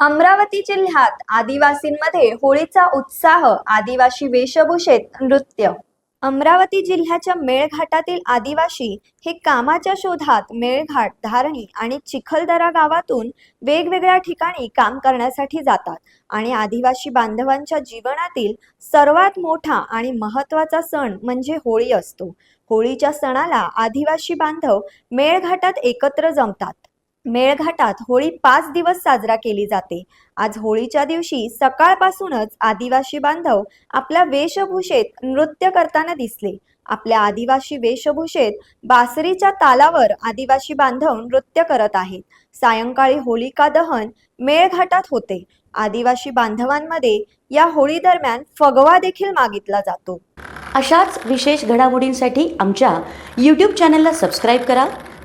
अमरावती जिल्ह्यात आदिवासींमध्ये होळीचा उत्साह आदिवासी वेशभूषेत नृत्य. अमरावती जिल्ह्याच्या मेळघाटातील आदिवासी हे कामाच्या शोधात मेळघाट धारणी आणि चिखलदरा गावातून वेगवेगळ्या ठिकाणी काम करण्यासाठी जातात आणि आदिवासी बांधवांच्या जीवनातील सर्वात मोठा आणि महत्त्वाचा सण म्हणजे होळी असतो. होळीच्या सणाला आदिवासी बांधव मेळघाटात एकत्र जमतात. मेळघाटात होळी पाच दिवस साजरा केली जाते. आज होळीच्या दिवशी सकाळपासूनच आदिवासी बांधव आपल्या वेशभूषेत नृत्य करताना दिसले. आपल्या आदिवासी वेशभूषेत बासरीच्या तालावर आदिवासी बांधव नृत्य करत आहेत. सायंकाळी होलिका दहन मेळघाटात होते. आदिवासी बांधवांमध्ये या होळी दरम्यान फगवा देखील मागितला जातो. अशाच विशेष घडामोडींसाठी आमच्या यूट्यूब चॅनलला सबस्क्राईब करा.